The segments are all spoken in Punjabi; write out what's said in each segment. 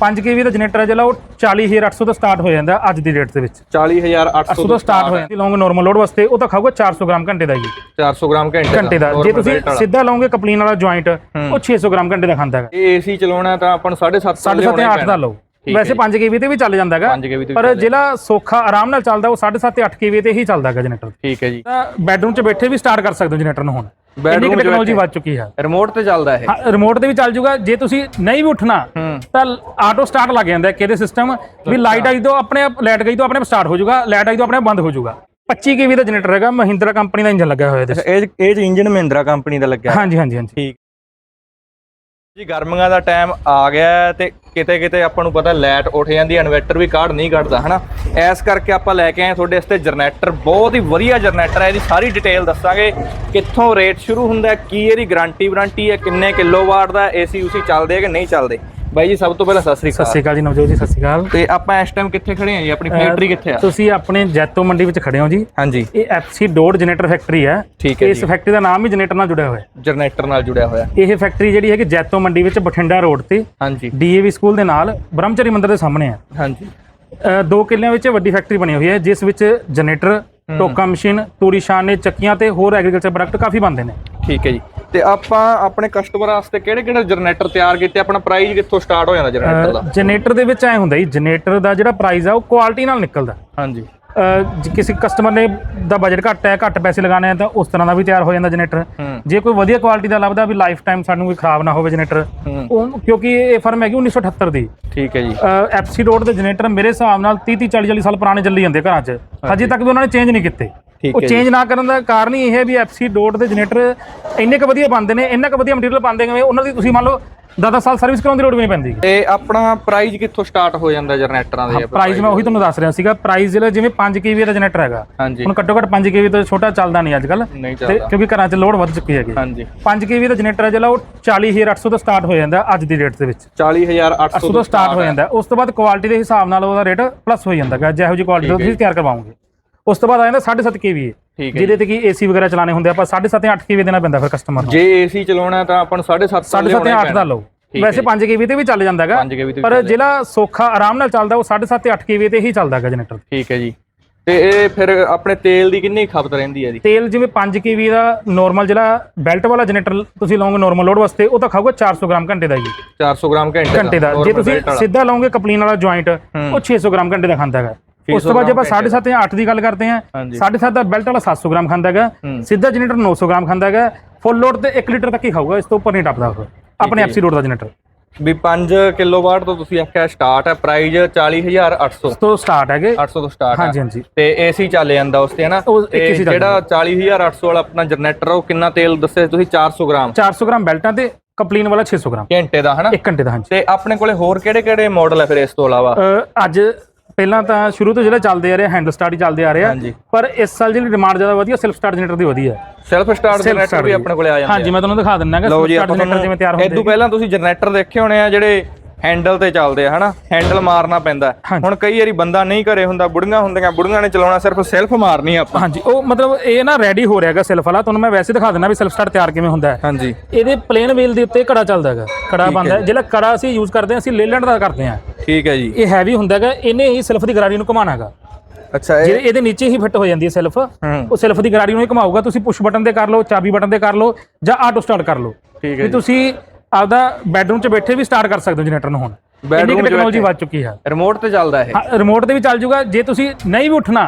5 ਕੇਵੀ ਦਾ ਜਨਰੇਟਰ ਹੈ ਜਿਹੜਾ ਉਹ 40800 ਤੋਂ ਸਟਾਰਟ ਹੋ ਜਾਂਦਾ ਅੱਜ ਦੀ ਡੇਟ ਦੇ ਵਿੱਚ। 40800 800 ਤੋਂ ਸਟਾਰਟ ਹੋ। ਜਾਂਦਾ ਲੌਂਗ ਨਾਰਮਲ ਲੋਡ ਵਾਸਤੇ ਉਹ ਤਾਂ ਖਾਊਗਾ 400 ਗ੍ਰਾਮ ਘੰਟੇ ਦਾ ਜੀ 400 ਗ੍ਰਾਮ ਘੰਟੇ ਘੰਟੇ ਦਾ। ਜੇ ਤੁਸੀਂ ਸਿੱਧਾ ਲਓਗੇ ਕਪਲੀਨ ਵਾਲਾ ਜੁਆਇੰਟ ਉਹ 600 ਗ੍ਰਾਮ ਘੰਟੇ ਦਾ ਖਾਂਦਾ ਹੈ ਇਹ ਏਸੀ ਚਲਾਉਣਾ ਤਾਂ ਆਪਾਂ ਨੂੰ 7.5 7.5 ਤੇ 8 ਦਾ ਲਓ। ਵੈਸੇ 5 ਕੇਵੀ ਤੇ ਵੀ ਚੱਲ ਜਾਂਦਾ ਹੈਗਾ 5 ਕੇਵੀ ਤੇ ਪਰ ਜਿਹੜਾ ਸੌਖਾ ਆਰਾਮ ਨਾਲ ਚੱਲਦਾ ਉਹ 7.5 ਤੇ 8 ਕੇਵੀ ਤੇ ਹੀ ਚੱਲਦਾ ਹੈਗਾ ਜਨਰੇਟਰ। ਠੀਕ ਹੈ ਜੀ। ਤਾਂ ਬੈਡਰੂਮ 'ਚ ਬੈਠੇ ਵੀ ਸਟਾਰਟ ਕਰ ਸਕਦੇ ਹੋ ਜਨਰੇਟਰ ਨੂੰ ਹੁਣ। 'ਚ ਟੈਕਨੋਲੋਜੀ। ਵੱਧ ਚੁੱਕੀ ਹੈ। ਰਿਮੋਟ ਤੇ ਚੱਲਦਾ ਇਹ। ਰਿਮੋਟ ਤੇ ਵੀ ਚੱਲ ਜੂਗਾ। ਜੇ ਤੁਸੀਂ ਨਹੀਂ ਵੀ ਉੱਠਣਾ ਤਾਂ ਆਟੋ ਸਟਾਰਟ ਲੱਗ ਜਾਂਦਾ ਕਿਹਦੇ ਸਿਸਟਮ ਵੀ ਲਾਈਟ ਆਈ ਤੋਂ ਆਪਣੇ ਆਪ ਲਾਈਟ ਗਈ ਤੋਂ ਆਪਣੇ ਆਪ ਸਟਾਰਟ ਹੋ ਜਾਊਗਾ ਲਾਈਟ ਆਈ ਤੋਂ ਆਪਣੇ ਆਪ ਬੰਦ ਹੋ ਜਾਊਗਾ 25 ਕੇਵੀ ਦਾ ਜਨਰੇਟਰ ਹੈਗਾ ਮਹਿੰਦਰਾ ਕੰਪਨੀ ਦਾ ਇੰਜਨ ਲੱਗਾ ਹੋਇਆ ਇਹਦੇ। ਇਹ ਇਹ ਇੰਜਨ ਮਹਿੰਦਰਾ ਕੰਪਨੀ ਦਾ ਲੱਗਿਆ। ਹਾਂਜੀ ਹਾਂਜੀ ਹਾਂਜੀ। ਠੀਕ। ਜੀ ਗਰਮੀਆਂ ਦਾ ਟਾਈਮ ਆ ਗਿਆ ਤੇ ਕਿਤੇ ਕਿਤੇ ਆਪਾਂ ਨੂੰ ਪਤਾ ਲਾਈਟ ਉੱਠ ਜਾਂਦੀ ਹੈ ਇਨਵਰਟਰ ਵੀ ਕਾਢ ਨਹੀਂ ਕੱਢਦਾ, ਹਨਾ? ਐਸ ਕਰਕੇ ਆਪਾਂ ਲੈ ਕੇ ਆਏ ਤੁਹਾਡੇ ਵਾਸਤੇ ਜਨਰੇਟਰ, ਬਹੁਤ ਹੀ ਵਧੀਆ ਜਨਰੇਟਰ ਹੈ, ਇਹਦੀ ਸਾਰੀ ਡਿਟੇਲ ਦੱਸਾਂਗੇ ਕਿੱਥੋਂ ਰੇਟ ਸ਼ੁਰੂ ਹੁੰਦਾ, ਕੀ ਇਹਦੀ ਗਾਰੰਟੀ ਵਾਰੰਟੀ ਹੈ, ਕਿੰਨੇ ਕਿਲੋਵਾਟ ਦਾ ਏਸੀ ਉਸੀ ਚੱਲਦੇ ਆ ਕਿ ਨਹੀਂ ਚੱਲਦੇ? ਬਾਈ ਜੀ ਸਭ ਤੋਂ ਪਹਿਲਾਂ ਸਤਿ ਸ੍ਰੀ ਸਤਿ ਅਕਾਲ ਸ਼੍ਰੀ ਅਕਾਲ ਜੀ ਨਵਜੋਤ ਜੀ ਸਤਿ ਸ਼੍ਰੀ ਅਕਾਲ। ਤੇ ਆਪਾਂ ਇਸ ਟਾਈਮ ਕਿੱਥੇ ਖੜੇ ਹਾਂ ਜੀ? ਆਪਣੀ ਫੈਕਟਰੀ ਕਿੱਥੇ ਆ? ਤੁਸੀਂ ਆਪਣੇ ਜੈਤੋ ਮੰਡੀ ਵਿੱਚ ਖੜੇ ਹੋ ਜੀ। ਹਾਂਜੀ। ਇਹ ਐਫਸੀ ਡੋਡ ਜਨਰੇਟਰ ਫੈਕਟਰੀ ਹੈ। ਠੀਕ ਹੈ ਇਸ ਫੈਕਟਰੀ ਦਾ ਨਾਮ ਹੀ ਜਨਰੇਟਰ ਨਾਲ ਜੁੜਿਆ ਹੋਇਆ ਹੈ। ਜਨਰੇਟਰ ਨਾਲ ਜੁੜਿਆ ਹੋਇਆ। ਇਹ ਫੈਕਟਰੀ ਜਿਹੜੀ ਹੈਗੀ ਜੈਤੋ ਮੰਡੀ ਵਿੱਚ ਬਠਿੰਡਾ ਰੋਡ ਤੇ ਹਾਂਜੀ। ਡੀਏਵੀ ਸਕੂਲ ਦੇ ਨਾਲ ਬ੍ਰਹਮਚਰੀ ਮੰਦਿਰ ਦੇ ਸਾਹਮਣੇ ਹੈ। ਹਾਂਜੀ। ਅ, ਦੋ ਕਿੱਲਿਆਂ ਵਿੱਚ ਵੱਡੀ ਫੈਕਟਰੀ ਬਣੀ ਹੋਈ ਹੈ ਜਿਸ ਵਿੱਚ ਜਨਰੇਟਰ ਟੋਕਾ ਮਸ਼ੀਨ ਤੂੜੀ ਛਾਣਨੇ ਚੱਕੀਆਂ ਤੇ ਹੋਰ ਐਗਰੀਕਲਚਰ ਪ੍ਰੋਡਕਟ ਕਾਫੀ ਬਣਦੇ ਨੇ। ਠੀਕ ਹੈ ਜੀ। ਤੇ ਆਪਾਂ ਆਪਣੇ ਕਸਟਮਰਾਂ ਵਾਸਤੇ ਕਿਹੜੇ ਕਿਹੜੇ ਜਨਰੇਟਰ ਤਿਆਰ ਕੀਤੇ? ਆਪਣਾ ਪ੍ਰਾਈਸ ਕਿੱਥੋਂ ਸਟਾਰਟ ਹੋ ਜਾਂਦਾ ਜਨਰੇਟਰ ਦਾ? ਜਨਰੇਟਰ ਦੇ ਵਿੱਚ ਐ ਹੁੰਦਾ ਜੀ ਜਨਰੇਟਰ ਦਾ ਜਿਹੜਾ ਪ੍ਰਾਈਸ ਆ ਉਹ ਕੁਆਲਿਟੀ ਨਾਲ ਨਿਕਲਦਾ। ਹਾਂਜੀ। ਜੇ ਕਿਸੇ ਕਸਟਮਰ ਨੇ ਦਾ ਬਜਟ ਘੱਟ ਹੈ ਘੱਟ ਪੈਸੇ ਲਗਾਣੇ ਆ ਤਾਂ ਉਸ ਤਰ੍ਹਾਂ ਦਾ ਵੀ ਤਿਆਰ ਹੋ ਜਾਂਦਾ ਜਨਰੇਟਰ ਜੇ ਕੋਈ ਵਧੀਆ ਕੁਆਲਿਟੀ ਦਾ ਲੱਭਦਾ ਵੀ ਲਾਈਫ ਟਾਈਮ ਸਾਨੂੰ ਕੋਈ ਖਰਾਬ ਨਾ ਹੋਵੇ ਜਨਰੇਟਰ ਉਹ ਕਿਉਂਕਿ ਇਹ ਫਰਮ ਹੈਗੀ 1978 ਦੀ। ਠੀਕ ਹੈ ਜੀ। ਐਫਸੀ ਰੋਡ ਦੇ ਜਨਰੇਟਰ ਮੇਰੇ ਹਿਸਾਬ ਨਾਲ 30 30 40 40 ਸਾਲ ਪੁਰਾਣੇ ਚੱਲੀ ਜਾਂਦੇ ਘਰਾਂ 'ਚ। ਹਜੇ। ਤੱਕ ਵੀ ਉਹਨਾਂ ਨੇ ਚੇਂਜ ਨਹੀਂ ਕੀਤੇ। ਉਹ ਜੀ। ਚੇਂਜ ਨਾ ਕਰਨ ਦਾ ਕਾਰਨ ਹੀ ਇਹ ਹੈ ਵੀ ਐਫਸੀ ਡੋਟ ਦੇ ਜਨਰੇਟਰ ਇੰਨੇ ਕੁ ਵਧੀਆ ਬਣਦੇ ਨੇ ਇੰਨਾ ਕੁ ਵਧੀਆ ਮਟੀਰੀਅਲ ਪਾਉਂਦੇ ਨੇ ਉਹਨਾਂ ਦੀ ਤੁਸੀਂ ਮੰਨ ਲਓ 10 ਸਾਲ ਸਰਵਿਸ ਕਰਾਉਣ ਦੀ ਲੋੜ ਵੀ ਨਹੀਂ ਪੈਂਦੀ। ਤੇ ਆਪਣਾ ਪ੍ਰਾਈਸ ਕਿੱਥੋਂ ਸਟਾਰਟ ਹੋ ਜਾਂਦਾ ਜਨਰੇਟਰਾਂ ਦੇ? ਪ੍ਰਾਈਸ ਮੈਂ ਉਹੀ ਤੁਹਾਨੂੰ ਦੱਸ ਰਿਹਾ ਸੀਗਾ ਪ੍ਰਾਈਸ ਜਿਹੜਾ ਜਿਵੇਂ 5 ਕੇਵੀ ਦਾ ਜਨਰੇਟਰ ਹੈਗਾ ਹੁਣ ਘੱਟੋ ਘੱਟ 5 ਕੇਵੀ ਤੋਂ ਛੋਟਾ ਚੱਲਦਾ ਨਹੀਂ ਅੱਜ ਕੱਲ ਤੇ ਕਿਉਂਕਿ ਘਰਾਂ 'ਚ ਲੋਡ ਵੱਧ ਚੁੱਕੀ ਹੈਗੀ। ਹਾਂਜੀ। 5 ਕੇਵੀ ਦਾ ਜਨਰੇਟਰ ਜਿਹੜਾ ਉਹ 40800 ਤੋਂ ਸਟਾਰਟ ਹੋ ਜਾਂਦਾ ਅੱਜ ਦੀ ਡੇਟ ਦੇ ਵਿੱਚ। 40800 800 ਤੋਂ ਸਟਾਰਟ ਹੋ ਜਾਂਦਾ। ਉਸ ਤੋਂ ਬਾਅਦ ਕੁਆਲਿਟੀ ਦੇ ਹਿਸਾਬ ਨਾਲ ਉਹਦਾ ਰੇਟ ਪਲੱਸ ਹੋ ਜਾਂਦਾ। ਹੈ ਜਿਹੋ ਜਿਹੀ ਕੁਆਲਿਟੀ ਤੁਸੀਂ ਤਿਆਰ ਕਰਵਾਓਗੇ। ਉਸ ਤੋਂ ਬਾਅਦ ਆ ਜਾਂਦਾ 7.5 ਕੇਵੀ ਠੀਕ ਹੈ ਜਿਹਦੇ ਤੇ ਕੀ ਏਸੀ ਵਗੈਰਾ ਚਲਾਣੇ ਹੁੰਦੇ ਆਪਾਂ 7.5 8 ਕੇਵੀ ਦੇਣਾ ਪੈਂਦਾ ਫਿਰ ਕਸਟਮਰ ਨੂੰ। ਜੇ ਏਸੀ ਚਲਾਉਣਾ ਤਾਂ ਆਪਾਂ ਨੂੰ 7.5 7.5 ਤੇ 8 ਦਾ ਲਓ। ਵੈਸੇ 5 ਕੇਵੀ ਤੇ ਵੀ ਚੱਲ ਜਾਂਦਾ ਹੈਗਾ। 5 ਕੇਵੀ ਤੇ ਪਰ ਜਿਹੜਾ ਸੌਖਾ ਆਰਾਮ ਨਾਲ ਚੱਲਦਾ ਉਹ 7.5 ਤੇ 8 ਕੇਵੀ ਤੇ ਹੀ ਚੱਲਦਾ ਹੈਗਾ ਜਨਰੇਟਰ। ਠੀਕ ਹੈ ਜੀ। ਤੇ ਇਹ ਫਿਰ ਆਪਣੇ ਤੇਲ ਦੀ ਕਿੰਨੀ ਖਪਤ ਰਹਿੰਦੀ ਹੈ ਜੀ? ਤੇਲ ਜਿਵੇਂ 5 ਕੇਵੀ ਦਾ ਨਾਰਮਲ ਜਿਹੜਾ ਬੈਲਟ ਵਾਲਾ ਜਨਰੇਟਰ ਤੁਸੀਂ ਲਓਗੇ ਨਾਰਮਲ ਲੋਡ ਵਾਸਤੇ ਉਹ ਤਾਂ ਖਾਊਗਾ 400 ਗ੍ਰਾਮ ਘੰਟੇ ਦਾ ਜੀ। 400 ਗ੍ਰਾਮ ਘੰਟੇ ਘੰਟੇ ਦਾ। ਜੇ ਤੁਸੀਂ ਸਿੱਧਾ ਲਓਗੇ ਕਪਲੀਨ ਵਾਲਾ ਜੁਆਇੰਟ ਉਹ 600 ਗ੍ਰਾਮ ਘੰਟੇ ਦਾ ਖਾਂਦਾ ਹੈਗਾ। ਉਸ ਤੋਂ ਬਾਅਦ ਜੇ ਆਪਾਂ 7.5 ਜਾਂ 8 ਦੀ ਗੱਲ ਕਰਦੇ ਹਾਂ ਹਾਂਜੀ। 7.5 ਦਾ ਬੈਲਟ ਵਾਲਾ 700 ਗ੍ਰਾਮ ਖਾਂਦਾ ਹੈਗਾ। ਸਿੱਧਾ ਜਨਰੇਟਰ 900 ਗ੍ਰਾਮ ਖਾਂਦਾ ਹੈਗਾ ਫੁੱਲ ਲੋਡ ਤੇ 1 ਲੀਟਰ ਤੱਕ ਹੀ ਖਾਊਗਾ ਇਸ ਤੋਂ ਉੱਪਰ ਨਹੀਂ ਟੱਪਦਾ ਆਪਣੇ ਐਫਸੀ ਲੋਡ ਦਾ ਜਨਰੇਟਰ। ਵੀ 5 ਕਿਲੋਵਾਟ ਤੋਂ ਤੁਸੀਂ ਆਖਿਆ ਸਟਾਰਟ ਹੈ ਪ੍ਰਾਈਸ 40800 ਤੋਂ ਸਟਾਰਟ ਹੈਗੇ। 800 ਤੋਂ ਸਟਾਰਟ ਹੈ। ਹਾਂਜੀ ਹਾਂਜੀ। ਤੇ ਏਸੀ ਚੱਲ ਜਾਂਦਾ ਉਸ ਤੇ ਹਨਾ ਤੇ ਜਿਹੜਾ 40800 ਵਾਲਾ ਆਪਣਾ ਜਨਰੇਟਰ ਉਹ ਕਿੰਨਾ ਤੇਲ ਦੱਸਿਆ ਤੁਸੀਂ? 400 ਗ੍ਰਾਮ। 400 ਗ੍ਰਾਮ ਬੈਲਟਾਂ ਤੇ ਕਪਲੀਨ ਵਾਲਾ 600 ਗ੍ਰਾਮ। ਘੰਟੇ ਦਾ ਹਨਾ 1 ਘੰਟੇ ਦਾ ਹਾਂਜੀ। ਤੇ ਆਪਣੇ ਕੋਲੇ ਹੋਰ ਕਿਹੜੇ ਕਿਹੜੇ ਮਾਡਲ ਹੈ ਫਿਰ ਇਸ ਤੋਂ ਇਲਾਵਾ? ਅੱਜ ਪਹਿਲਾਂ ਤਾਂ ਸ਼ੁਰੂ ਤੋਂ ਜਿਹੜਾ ਚੱਲਦੇ ਆ ਰਿਹਾ ਹੈਂਡਲ ਸਟਾਰਟ ਹੀ ਚੱਲਦੇ ਆ ਰਿਹਾ। ਪਰ ਇਸ ਸਾਲ ਜਿਹੜੀ ਡਿਮਾਂਡ ਜ਼ਿਆਦਾ ਵਧੀਆ ਸੈਲਫ ਸਟਾਰਟ ਜਨਰੇਟਰ ਦੀ ਵਧੀਆ ਸੈਲਫ ਸਟਾਰਟ ਜਨਰੇਟਰ ਵੀ। ਆਪਣੇ ਕੋਲੇ ਆ ਜਾਂਦੇ ਹਾਂਜੀ ਮੈਂ ਤੁਹਾਨੂੰ ਦਿਖਾ ਦਿੰਦਾ ਲਓ ਜੀ ਸਟਾਰਟ ਜਨਰੇਟਰ ਜਿਵੇਂ ਤਿਆਰ ਹੁੰਦੇ ਇਦੋਂ ਪਹਿਲਾਂ ਤੁਸੀਂ ਜਨਰੇਟਰ ਦੇਖੇ ਹੋਣੇ ਆ ਜਿਹੜੇ ਹੈਂਡਲ ਤੇ ਚੱਲਦੇ ਆ ਹਨਾ? ਹੈਂਡਲ ਮਾਰਨਾ ਪੈਂਦਾ। ਹੁਣ ਕਈ ਵਾਰੀ ਬੰਦਾ ਨਹੀਂ ਘਰੇ ਹੁੰਦਾ ਬੁੜੀਆਂ ਹੁੰਦੀਆਂ ਬੁੜੀਆਂ ਨੇ ਚਲਾਉਣਾ ਸਿਰਫ ਸੈਲਫ ਮਾਰਨੀ ਆ ਆਪਾਂ। ਹਾਂਜੀ ਉਹ ਮਤਲਬ ਇਹ ਨਾ ਰੈਡੀ ਹੋ ਰਿਹਾ ਹੈਗਾ ਸੈਲਫ ਵਾਲਾ। ਤੁਹਾਨੂੰ ਮੈਂ ਵੈਸੇ ਦਿਖਾ ਦਿੰਦਾ ਵੀ ਸੈਲਫ ਸਟਾਰਟ ਤਿਆਰ ਕਿਵੇਂ ਹੁੰਦਾ ਹੈ। ਹਾਂਜੀ। ਇਹਦੇ ਪਲੇਨ ਵੀਲ ਦੇ ਉੱਤੇ ਕੜਾ ਚੱਲਦਾ ਹੈਗਾ। ਕੜਾ ਬੰਦਾ ਹੈ ਜਿਹੜਾ ਕੜਾ ਅਸੀਂ ਯੂਜ਼ ਕਰਦੇ ਹਾਂ ਅਸੀਂ ਲੇਲੈਂਡ ਦਾ ਕਰਦੇ ਹਾਂ। ਠੀਕ ਹੈ ਜੀ। ਇਹ ਹੈਵੀ ਹੁੰਦਾ ਹੈਗਾ ਇਹਨੇ ਹੀ ਸੈਲਫ ਦੀ ਗਰਾਰੀ ਨੂੰ ਘੁਮਾਉਣਾ ਹੈਗਾ। ਅੱਛਾ ਇਹ ਜਿਹੜੇ ਇਹਦੇ ਨੀਚੇ ਹੀ ਫਿੱਟ ਹੋ ਜਾਂਦੀ ਹੈ ਸੈਲਫ ਉਹ ਸੈਲਫ ਦੀ ਗਰਾਰੀ ਨੂੰ ਹੀ ਘੁਮਾਊਗਾ। ਤੁਸੀਂ ਪੁਸ਼ ਬਟਨ ਤੇ ਕਰ ਲਓ ਚਾਬੀ ਬਟਨ ਤੇ ਕਰ ਲਓ ਜਾਂ ਆਟੋ ਸਟਾਰਟ ਕਰ ਲਓ। ਠੀਕ ਹੈ ਵੀ ਤੁਸੀਂ ਆਪਦਾ ਬੈਡਰੂਮ 'ਚ ਬੈਠੇ ਵੀ ਸਟਾਰਟ ਕਰ ਸਕਦੇ ਹੋ ਜਨਰੇਟਰ ਨੂੰ ਹੁਣ। ਇੰਨੀ 'ਚ ਟੈਕਨੋਲੋਜੀ। ਵੱਧ ਚੁੱਕੀ ਹੈ। ਰਿਮੋਟ ਤੇ ਚੱਲਦਾ ਇਹ। ਰਿਮੋਟ ਤੇ ਵੀ ਚੱਲ ਜੂਗਾ। ਜੇ ਤੁਸੀਂ ਨਹੀਂ ਵੀ ਉੱਠਣਾ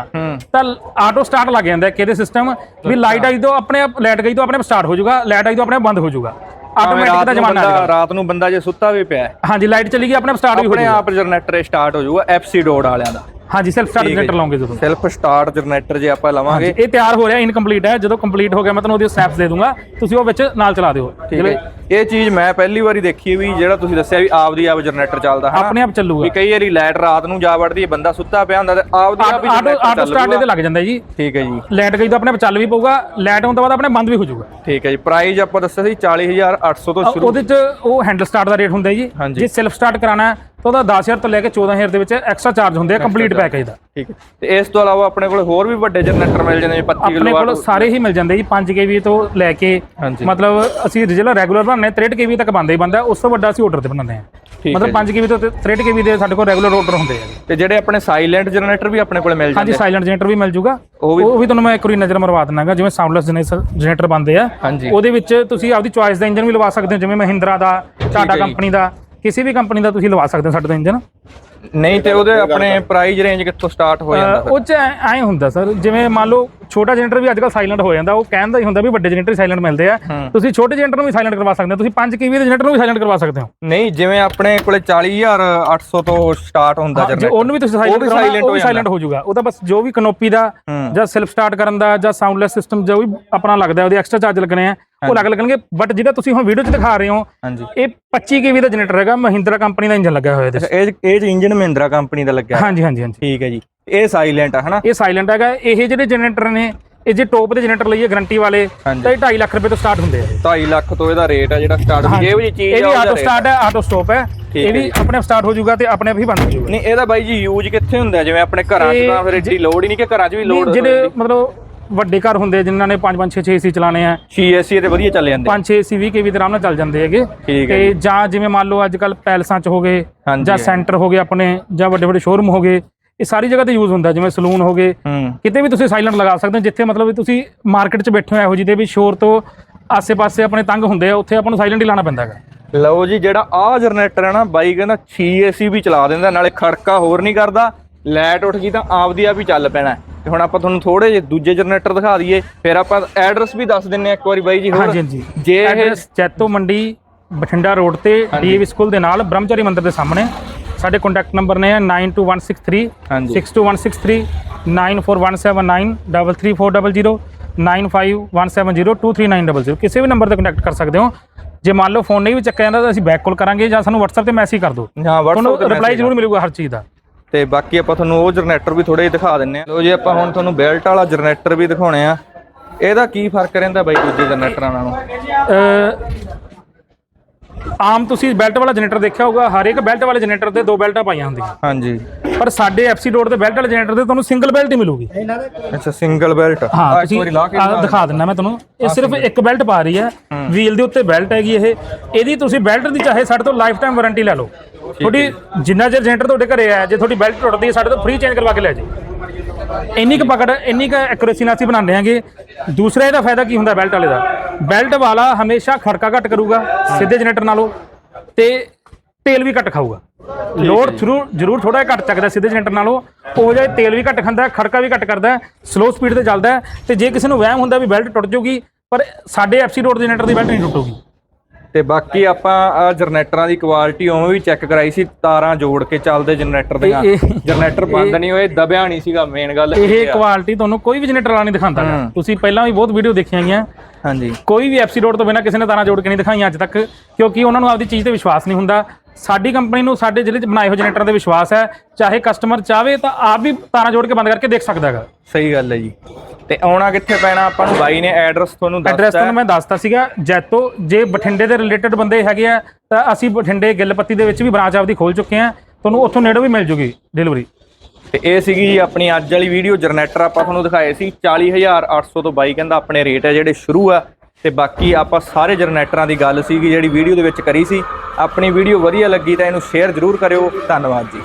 ਤਾਂ ਆਟੋ ਸਟਾਰਟ ਲੱਗ ਜਾਂਦਾ ਹੈ ਕਿਹਦੇ ਸਿਸਟਮ ਵੀ ਲਾਈਟ ਆਈ ਤੋਂ ਆਪਣੇ ਆਪ ਲਾਈਟ ਗਈ ਤੋਂ ਆਪਣੇ ਆਪ ਸਟਾਰਟ ਹੋ ਜਾਊਗਾ ਲਾਈਟ ਆਈ ਤੋਂ ਆਪਣੇ ਆਪ ਬੰਦ ਹੋ ਜਾਊਗਾ ਆਟੋਮੈਟਿਕ ਦਾ ਜ਼ਮਾਨਾ ਆ ਰਾਤ ਨੂੰ ਬੰਦਾ ਜੇ ਸੁੱਤਾ ਵੀ ਪਿਆ ਹੈ, ਹਾਂਜੀ ਲਾਈਟ ਚਲੀ ਗਈ ਆਪਣੇ ਆਪ ਸਟਾਰਟ ਵੀ ਹੋ ਆਪਣੇ ਜਾਊਗਾ ਆਪ ਜਨਰੇਟਰ ਸਟਾਰਟ ਹੋ ਜਾਊਗਾ ਐਫਸੀ ਡੋਡ ਵਾਲਿਆਂ ਦਾ। ਹਾਂਜੀ ਸੈਲਫ ਸਟਾਰਟ ਜਨਰੇਟਰ ਲਾਉਂਗੇ ਜਦੋਂ ਸੈਲਫ ਸਟਾਰਟ ਜਨਰੇਟਰ ਜੇ ਆਪਾਂ ਲਵਾਂਗੇ। ਇਹ ਤਿਆਰ ਹੋ ਰਿਹਾ ਇਨਕੰਪਲੀਟ ਹੈ। ਜਦੋਂ ਕੰਪਲੀਟ ਹੋ ਗਿਆ ਮੈਂ ਤੁਹਾਨੂੰ ਉਹਦੀ ਸਟੈਪਸ ਦੇ ਦੂੰਗਾ। ਤੁਸੀਂ ਉਹ ਵਿੱਚ ਨਾਲ ਚਲਾ ਦਿਓ। ਠੀਕ ਹੈ ਇਹ ਚੀਜ਼ ਮੈਂ ਪਹਿਲੀ ਵਾਰੀ ਦੇਖੀ ਵੀ ਜਿਹੜਾ ਤੁਸੀਂ ਦੱਸਿਆ ਵੀ ਆਪਦੀ ਆਪ ਜਨਰੇਟਰ ਚੱਲਦਾ ਹੈ ਆਪਣੇ ਆਪ ਚੱਲੂਗਾ। ਵੀ ਕਈ ਵਾਰੀ ਲਾਈਟ ਰਾਤ ਨੂੰ ਜਾ ਵੜਦੀ ਹੈ ਬੰਦਾ ਸੁੱਤਾ ਪਿਆ ਹੁੰਦਾ ਤੇ ਆਪਦੀ ਆਪ ਹੀ ਆਟੋ ਸਟਾਰਟ। ਇਹਦੇ ਲੱਗ ਜਾਂਦਾ ਜੀ। ਠੀਕ ਹੈ ਜੀ। ਲਾਈਟ ਗਈ ਤਾਂ ਆਪਣੇ ਆਪ ਚੱਲ ਵੀ ਪਊਗਾ ਲਾਈਟ ਆਉਣ ਤੋਂ ਬਾਅਦ ਆਪਣੇ ਬੰਦ ਵੀ ਹੋ ਜਾਊਗਾ। ਠੀਕ ਹੈ ਜੀ। ਪ੍ਰਾਈਸ ਆਪਾਂ ਦੱਸਿਆ ਸੀ 40800 ਤੋਂ ਸ਼ੁਰੂ। ਉਹਦੇ ਚ ਉਹ ਹੈਂਡਲ ਸਟਾਰਟ ਦਾ ਰੇਟ ਹੁੰਦਾ ਜੀ। ਜੇ ਸੈਲਫ ਸਟਾਰਟ ਕਰਾਣਾ ਤਾਂ ਉਹਦਾ 10000 ਤੋਂ ਲੈ ਕੇ 14000 ਦੇ ਵਿੱਚ ਐਕਸਟਰਾ ਚਾਰਜ ਹੁੰਦੇ ਆ ਕੰਪਲੀਟ ਪੈਕੇਜ ਦਾ। ਠੀਕ ਹੈ। ਤੇ ਇਸ ਤੋਂ ਇਲਾਵਾ ਆਪਣੇ ਕੋਲ ਹੋਰ ਵੀ ਵੱਡੇ ਜਨਰੇਟਰ ਮਿਲ ਜਾਂਦੇ ਨੇ 25 ਆਪਣੇ ਕਿਲੋ ਕੋਲ ਸਾਰੇ ਹੀ ਮਿਲ ਜਾਂਦੇ ਜੀ 5 ਕੇਵੀ ਤੋਂ ਲੈ ਕੇ ਹਾਂਜੀ। ਮਤਲਬ ਅਸੀਂ ਜਿਹੜਾ ਰੈਗੂਲਰ ਬਣਾਉਂਦੇ 63 ਕੇਵੀ ਤੱਕ ਬੰਦਾ ਹੀ ਬੰਦਾ ਉਸ ਤੋਂ ਵੱਡਾ ਅਸੀਂ ਆਰਡਰ ਤੇ ਬਣਾਉਂਦੇ ਠੀਕ ਮਤਲਬ 5 ਕੇਵੀ ਤੋਂ 63 ਕੇਵੀ ਦੇ ਸਾਡੇ ਕੋਲ ਰੈਗੂਲਰ ਆਰਡਰ ਹੁੰਦੇ ਆ ਤੇ ਜਿਹੜੇ ਆਪਣੇ ਸਾਇਲੈਂਟ ਜਨਰੇਟਰ ਵੀ ਆਪਣੇ ਕੋਲ ਮਿਲ ਹਾਂਜੀ ਜਾਂਦੇ ਸਾਇਲੈਂਟ ਜਨਰੇਟਰ ਵੀ ਮਿਲ ਜੂਗਾ। ਉਹ ਵੀ- ਤੁਹਾਨੂੰ ਮੈਂ ਇੱਕ ਵਾਰੀ ਨਜ਼ਰ ਮਰਵਾ ਦਿੰਨਾਗਾ ਜਿਵੇਂ ਸਾਊਂਡਲੈਸ ਜਨਰੇਟਰ ਬੰਦੇ ਆ। ਹਾਂਜੀ। ਉਹਦੇ ਵਿੱਚ ਤੁਸੀਂ ਆਪਦੀ ਚੁਆਇਸ ਦਾ ਇੰਜਨ ਵੀ ਲਵਾ ਸਕਦੇ ਹੋ ਜਿਵੇਂ ਮਹਿੰਦਰਾ ਦਾ ਟਾਟਾ ਕੰਪਨੀ ਦਾ। ਕਿਸੇ ਵੀ ਕੰਪਨੀ ਦਾ ਤੁਸੀਂ ਲਵਾ ਸਕਦੇ ਹੋ ਸਾਡੇ ਤੋਂ ਇੰਜਨ? ਨਹੀਂ ਤੇ ਉਹਦੇ ਆਪਣੇ ਪ੍ਰਾਈਸ ਰੇਂਜ ਕਿੱਥੋਂ ਸਟਾਰਟ ਹੋ ਜਾਂਦਾ ਉਹ ਚ ਐ ਹੁੰਦਾ ਸਰ ਜਿਵੇਂ ਮੰਨ ਲਓ ਛੋਟਾ ਜਨਰੇਟਰ ਵੀ ਅੱਜਕੱਲ ਸਾਇਲੈਂਟ ਹੋ ਜਾਂਦਾ ਉਹ ਕਹਿੰਦਾ ਹੀ ਹੁੰਦਾ ਵੀ ਵੱਡੇ ਜਨਰੇਟਰ ਸਾਇਲੈਂਟ ਮਿਲਦੇ ਆ। ਤੁਸੀਂ ਛੋਟੇ ਜਨਰੇਟਰ ਨੂੰ ਵੀ ਸਾਇਲੈਂਟ ਕਰਵਾ ਸਕਦੇ ਹੋ ਤੁਸੀਂ 5 ਕੇਵੀ ਦੇ ਜਨਰੇਟਰ ਨੂੰ ਵੀ ਸਾਇਲੈਂਟ ਕਰਵਾ ਸਕਦੇ ਹੋ। ਨਹੀਂ ਜਿਵੇਂ ਆਪਣੇ ਕੋਲੇ 40800 ਤੋਂ ਸਟਾਰਟ ਹੁੰਦਾ ਜਨਰੇਟਰ। ਉਹਨੂੰ ਵੀ ਤੁਸੀਂ ਸਾਇਲੈਂਟ silent ਉਹ ਹੋ ਵੀ ਸਾਇਲੈਂਟ ਹੋ ਜਾਊਗਾ। ਉਹ ਤਾਂ ਬਸ ਜੋ ਵੀ ਕਨੋਪੀ ਦਾ। ਜਾਂ ਸੈਲਫ ਸਟਾਰਟ ਕਰਨ ਦਾ ਜਾਂ ਸਾਊਂਡਲੈਸ ਸਿਸਟਮ ਜੋ ਵੀ ਆਪਣਾ ਲੱਗਦਾ ਉਹਦੇ ਐਕਸਟਰਾ ਚਾਰਜ ਲੱਗਣੇ ਆ। ਉਹ ਲੱਗ ਲੱਗਣਗੇ ਬਟ ਜਿਹੜਾ ਤੁਸੀਂ ਹੁਣ ਵੀਡੀਓ 'ਚ ਦਿਖਾ ਰਹੇ ਹੋ ਹਾਂਜੀ। ਇਹ 25 ਕੇਵੀ ਦਾ ਜਨਰੇਟਰ ਹੈਗਾ ਮਹਿੰਦਰਾ ਕੰਪਨੀ ਦਾ ਇੰਜਨ ਲੱਗਾ ਹੋਇਆ ਇਹਦੇ ਇਹ ਇਹ ਇੰਜਨ ਮਹਿੰਦਰਾ ਕੰਪਨੀ ਦਾ ਲੱਗਿਆ। ਹਾਂਜੀ ਹਾਂਜੀ ਹਾਂਜੀ। ਠੀਕ ਹੈ ਜੀ। ਇਹ ਸਾਇਲੈਂਟ ਆ ਹਨਾ? ਇਹ ਸਾਇਲੈਂਟ ਹੈਗਾ ਇਹ ਜਿਹੜੇ ਜਨਰੇਟਰ ਨੇ ਇਹ ਜੇ ਟੋਪ ਦੇ ਜਨਰੇਟਰ ਲਈਏ ਗਾਰੰਟੀ ਵਾਲੇ। ਤਾਂ ਇਹ 2.5 ਲੱਖ ਰੁਪਏ ਤੋਂ ਸਟਾਰਟ ਹੁੰਦੇ ਆ। 2.5 ਲੱਖ ਤੋਂ ਇਹਦਾ ਰੇਟ ਆ ਜਿਹੜਾ ਸਟਾਰਟ। ਇਹ ਵੀ ਚੀਜ਼ ਇਹ ਆ ਵੀ ਉਹਦਾ ਆਟੋ ਸਟਾਰਟ ਹੈ ਆਟੋ ਸਟਾਪ ਹੈ। ਇਹ ਵੀ ਆਪਣੇ ਆਪ ਸਟਾਰਟ ਹੋ ਜਾਊਗਾ ਤੇ ਆਪਣੇ ਆਪ ਹੀ ਬੰਦ ਹੋ ਜਾਊਗਾ। ਨਹੀਂ ਇਹਦਾ ਬਾਈ ਜੀ ਯੂਜ਼ ਕਿੱਥੇ ਹੁੰਦਾ? ਜਿਵੇਂ ਆਪਣੇ ਘਰਾਂ 'ਚ ਇਹ ਤਾਂ ਫਿਰ ਏਡੀ ਲੋਡ ਹੀ ਨਹੀਂ ਕਿ ਘਰਾਂ 'ਚ ਵੀ ਲੋਡ ਜਿਹੜੇ ਮਤਲਬ ਵੱਡੇ ਘਰ ਹੁੰਦੇ ਆ, ਜਿਨ੍ਹਾਂ ਨੇ 5 5 6 6 ਏਸੀ ਚਲਾਣੇ ਆ। ਸੀਐਸਸੀ ਤੇ ਵਧੀਆ ਚੱਲ ਜਾਂਦੇ। 5 6 ਏਸੀ 20 ਕੇਵੀ ਦੇ ਆਰਾਮ ਨਾਲ ਚੱਲ ਜਾਂਦੇ ਹੈਗੇ। ਤੇ ਜਾਂ। ਜਿਵੇਂ ਮੰਨ ਲਓ ਅੱਜ ਕੱਲ ਪੈਲਸਾਂ ਚ ਹੋ ਗਏ ਜਾਂ। ਸੈਂਟਰ ਹੋ ਗਏ ਆਪਣੇ ਜਾਂ ਵੱਡੇ ਵੱਡੇ ਸ਼ੋਰੂਮ ਹੋ ਗਏ ਇਹ ਸਾਰੀ ਜਗ੍ਹਾ ਤੇ ਯੂਜ਼ ਹੁੰਦਾ ਜਿਵੇਂ ਸਲੂਨ ਹੋ ਗਏ। ਕਿਤੇ ਵੀ ਤੁਸੀਂ ਸਾਇਲੈਂਟ ਲਗਾ ਸਕਦੇ ਹੋ ਜਿੱਥੇ ਮਤਲਬ ਤੁਸੀਂ ਮਾਰਕੀਟ 'ਚ ਬੈਠੇ ਹੋ ਇਹੋ ਜਿਹੇ ਵੀ ਸ਼ੋਰ ਤੋਂ ਆਸੇ-ਪਾਸੇ ਆਪਣੇ ਤੰਗ ਹੁੰਦੇ ਆ ਉੱਥੇ ਆਪਾਂ ਨੂੰ ਸਾਇਲੈਂਟ ਹੀ ਲਾਣਾ ਪੈਂਦਾ ਹੈਗਾ। ਲਓ ਜੀ ਜਿਹੜਾ ਆਹ ਜਨਰੇਟਰ ਹੈ ਨਾ ਬਾਈ ਕਹਿੰਦਾ 6 ਏਸੀ ਵੀ ਚਲਾ ਦਿੰਦਾ ਨਾਲੇ ਖੜਕਾ ਹੋਰ ਨਹੀਂ ਕਰਦਾ। ਲਾਈਟ ਉੱਠ ਗਈ ਤਾਂ ਆਪਦੀ ਆਪ ਹੀ ਚੱਲ ਪੈਣਾ ਤੇ ਹੁਣ ਆਪਾਂ ਤੁਹਾਨੂੰ ਥੋੜੇ ਜਿਹੇ ਦੂਜੇ ਜਨਰੇਟਰ ਦਿਖਾ ਦਈਏ ਫਿਰ ਆਪਾਂ ਐਡਰੈਸ ਵੀ ਦੱਸ ਦਿੰਨੇ ਆ ਇੱਕ ਵਾਰੀ ਬਾਈ ਜੀ ਹੋਰ। ਹਾਂਜੀ ਹਾਂਜੀ। ਜੇ ਇਹ ਚੈਤੋ ਮੰਡੀ ਬਠਿੰਡਾ ਰੋਡ ਤੇ ਡੀਏਵੀ ਸਕੂਲ ਦੇ ਨਾਲ ਬ੍ਰਹਮਚਾਰੀ ਮੰਦਿਰ ਦੇ ਸਾਹਮਣੇ। ਸਾਡੇ ਕੰਟੈਕਟ ਨੰਬਰ ਨੇ 92163 ਹਾਂਜੀ। 62163 94179 9517023900 ਕਿਸੇ ਵੀ ਨੰਬਰ ਤੇ ਕੰਟੈਕਟ ਕਰ ਸਕਦੇ ਹੋ। ਜੇ ਮੰਨ ਲਓ ਫੋਨ ਨਹੀਂ ਵੀ ਚੱਕਿਆ ਜਾਂਦਾ ਤਾਂ ਅਸੀਂ ਬੈਕ ਕਾਲ ਕਰਾਂਗੇ ਜਾਂ ਸਾਨੂੰ WhatsApp ਤੇ ਮੈਸੇਜ ਕਰ ਦਿਓ। ਹਾਂ WhatsApp ਤੇ ਰਿਪਲਾਈ ਜ਼ਰੂਰ ਮਿਲੂਗਾ ਹਰ ਚੀਜ਼ ਦਾ। ਤੇ ਬਾਕੀ ਆਪਾਂ ਤੁਹਾਨੂੰ ਉਹ ਜਨਰੇਟਰ ਵੀ ਥੋੜੇ ਜਿਹੇ ਦਿਖਾ ਦਿੰਨੇ ਆ ਲੋ ਜੀ ਆਪਾਂ ਹੁਣ ਤੁਹਾਨੂੰ ਬੈਲਟ ਵਾਲਾ ਜਨਰੇਟਰ ਵੀ ਦਿਖਾਉਣੇ ਆ। ਇਹਦਾ ਕੀ ਫ਼ਰਕ ਰਹਿੰਦਾ ਬਾਈ ਦੂਜੇ ਜਨਰੇਟਰਾਂ ਨਾਲੋਂ? ਆਮ ਤੁਸੀਂ ਬੈਲਟ ਵਾਲਾ ਜਨਰੇਟਰ ਦੇਖਿਆ ਹੋਊਗਾ ਹਰ ਇੱਕ ਬੈਲਟ ਵਾਲੇ ਜਨਰੇਟਰ ਤੇ ਦੋ ਬੈਲਟਾਂ ਪਾਈਆਂ ਹੁੰਦੀਆਂ। ਹਾਂਜੀ। ਪਰ ਸਾਡੇ ਐਫਸੀ ਡੋਰ ਦੇ ਬੈਲਟ ਵਾਲੇ ਜਨਰੇਟਰ ਤੇ ਤੁਹਾਨੂੰ ਸਿੰਗਲ ਬੈਲਟ ਹੀ ਮਿਲੂਗੀ। ਅੱਛਾ ਸਿੰਗਲ ਬੈਲਟ ਹਾਂ ਇੱਕ ਤੁਸੀਂ ਦਿਖਾ ਦਿੰਦਾ ਮੈਂ ਤੁਹਾਨੂੰ। ਇਹ ਸਿਰਫ ਇੱਕ ਬੈਲਟ ਪਾ ਰਹੀ ਹੈ। ਵੀਲ ਦੇ ਉੱਤੇ ਬੈਲਟ ਹੈਗੀ ਇਹ। ਇਹਦੀ ਤੁਸੀਂ ਬੈਲਟ ਦੀ ਚਾਹੇ ਸਾਡੇ ਤੋਂ ਲਾਈਫ ਟਾਈਮ ਵਾਰੰਟੀ ਲੈ ਲਓ। ਤੁਹਾਡੀ ਜਿੰਨਾ ਚਿਰ ਜਨਰੇਟਰ ਤੁਹਾਡੇ ਘਰੇ ਆਇਆ ਜੇ ਤੁਹਾਡੀ ਬੈਲਟ ਟੁੱਟਦੀ ਹੈ ਸਾਡੇ ਤੋਂ ਫ੍ਰੀ ਚੇਂਜ ਕਰਵਾ ਕੇ ਲੈ ਜਾਓ। ਇੰਨੀ ਕੁ ਪਕੜ ਇੰਨੀ ਕੁ ਐਕੂਰੇਸੀ ਨਾਲ ਅਸੀਂ ਬਣਾਉਂਦੇ ਹਾਂਗੇ। ਦੂਸਰਾ ਇਹਦਾ ਫਾਇਦਾ ਕੀ ਹੁੰਦਾ ਬੈਲਟ ਵਾਲੇ ਦਾ? ਬੈਲਟ ਵਾਲਾ ਹਮੇਸ਼ਾ ਖੜਕਾ ਘੱਟ ਕਰੂਗਾ ਸਿੱਧੇ ਜਨਰੇਟਰ ਨਾਲੋਂ ਤੇ ਤੇਲ ਵੀ ਘੱਟ ਖਾਊਗਾ। ਲੋਡ ਜ਼ਰੂਰ ਜ਼ਰੂਰ ਥੋੜਾ ਘੱਟ ਚੱਕਦਾ ਸਿੱਧੇ ਜਨਰੇਟਰ ਨਾਲੋਂ ਉਹ ਜਿਹਾ ਤੇਲ ਵੀ ਘੱਟ ਖਾਂਦਾ ਖੜਕਾ ਵੀ ਘੱਟ ਕਰਦਾ ਸਲੋ ਸਪੀਡ ਤੇ ਚੱਲਦਾ ਤੇ ਜੇ ਕਿਸੇ ਨੂੰ ਵਹਿਮ ਹੁੰਦਾ ਵੀ ਬੈਲਟ ਟੁੱਟ ਜਾਊਗੀ ਪਰ ਸਾਡੇ ਐਫਸੀ ਰੋਡ ਜਨਰੇਟਰ ਦੀ ਬੈਲਟ ਨਹੀਂ ਟੁੱਟੂਗੀ। ਤੇ ਬਾਕੀ ਆਪਾਂ ਆ ਜਨਰੇਟਰਾਂ ਦੀ ਕੁਆਲਿਟੀ ਉਵੇਂ ਵੀ ਚੈੱਕ ਕਰਾਈ ਸੀ ਤਾਰਾਂ ਜੋੜ ਕੇ ਚੱਲਦੇ ਜਨਰੇਟਰ ਦੀਆਂ। ਜਨਰੇਟਰ ਬੰਦ ਨਹੀਂ ਹੋਏ ਦਬਿਆ ਨਹੀਂ ਸੀਗਾ ਮੇਨ ਗੱਲ ਇਹ ਕੁਆਲਿਟੀ ਤੁਹਾਨੂੰ ਕੋਈ ਵੀ ਜਨਰੇਟਰ ਵਾਲਾ ਨਹੀਂ ਦਿਖਾਉਂਦਾ। ਤੁਸੀਂ ਪਹਿਲਾਂ ਵੀ ਬਹੁਤ ਵੀਡੀਓ ਦੇਖੀਆਂ ਗਈਆਂ। ਹਾਂਜੀ। ਕੋਈ ਵੀ ਐਫਸੀ ਰੋਡ ਤੋਂ ਬਿਨਾਂ ਕਿਸੇ ਨੇ ਤਾਰਾਂ ਜੋੜ ਕੇ ਨਹੀਂ ਦਿਖਾਈਆਂ ਅੱਜ ਤੱਕ ਕਿਉਂਕਿ ਉਹਨਾਂ ਨੂੰ ਆਪਦੀ ਚੀਜ਼ ਤੇ ਵਿਸ਼ਵਾਸ ਨਹੀਂ ਹੁੰਦਾ। ਸਾਡੀ ਕੰਪਨੀ ਨੂੰ ਸਾਡੇ ਜ਼ਿਲ੍ਹੇ 'ਚ ਬਣਾਏ ਹੋਏ ਜਨਰੇਟਰ ਤੇ ਵਿਸ਼ਵਾਸ ਹੈ। ਚਾਹੇ ਕਸਟਮਰ ਚਾਹਵੇ ਤਾਂ ਆਪ ਵੀ ਤਾਰਾਂ ਜੋੜ ਕੇ ਬੰਦ ਕਰਕੇ ਦੇਖ ਸਕਦਾ ਹੈਗਾ। ਸਹੀ ਗੱਲ ਹੈ ਜੀ। ਤੇ ਆਉਣਾ ਕਿੱਥੇ ਪੈਣਾ? ਆਪਾਂ ਨੂੰ ਬਾਈ ਨੇ ਐਡਰੈਸ ਤੁਹਾਨੂੰ ਐਡਰੈਸ ਦੱਸਤਾ ਤੁਹਾਨੂੰ ਮੈਂ ਦੱਸਤਾ ਸੀਗਾ ਜੈਤੋ। ਜੇ ਬਠਿੰਡੇ ਦੇ ਰਿਲੇਟਡ ਬੰਦੇ ਹੈਗੇ ਆ ਤਾਂ ਅਸੀਂ ਬਠਿੰਡੇ ਗਿੱਲਪੱਤੀ ਦੇ ਵਿੱਚ ਵੀ ਬ੍ਰਾਂਚ ਆਪਦੀ ਖੋਲ ਚੁੱਕੇ ਆ ਤੁਹਾਨੂੰ ਉੱਥੋਂ ਨੇੜੋਂ ਵੀ ਮਿਲ ਜੂਗੀ ਡਿਲੀਵਰੀ ਤੇ ਇਹ ਸੀਗੀ ਜੀ ਆਪਣੀ ਅੱਜ ਵਾਲੀ ਵੀਡੀਓ ਜਨਰੇਟਰ ਆਪਾਂ ਤੁਹਾਨੂੰ ਦਿਖਾਏ ਸੀ। 40800 ਤੋਂ ਬਾਈ ਕਹਿੰਦਾ ਆਪਣੇ ਰੇਟ ਹੈ ਜਿਹੜੇ ਸ਼ੁਰੂ ਆ। ਤੇ ਬਾਕੀ ਆਪਾਂ ਸਾਰੇ ਜਨਰੇਟਰਾਂ ਦੀ ਗੱਲ ਸੀਗੀ ਜਿਹੜੀ ਵੀਡੀਓ ਦੇ ਵਿੱਚ ਕਰੀ ਸੀ। ਆਪਣੀ ਵੀਡੀਓ ਵਧੀਆ ਲੱਗੀ ਤਾਂ ਇਹਨੂੰ ਸ਼ੇਅਰ ਜ਼ਰੂਰ ਕਰਿਓ। ਧੰਨਵਾਦ ਜੀ।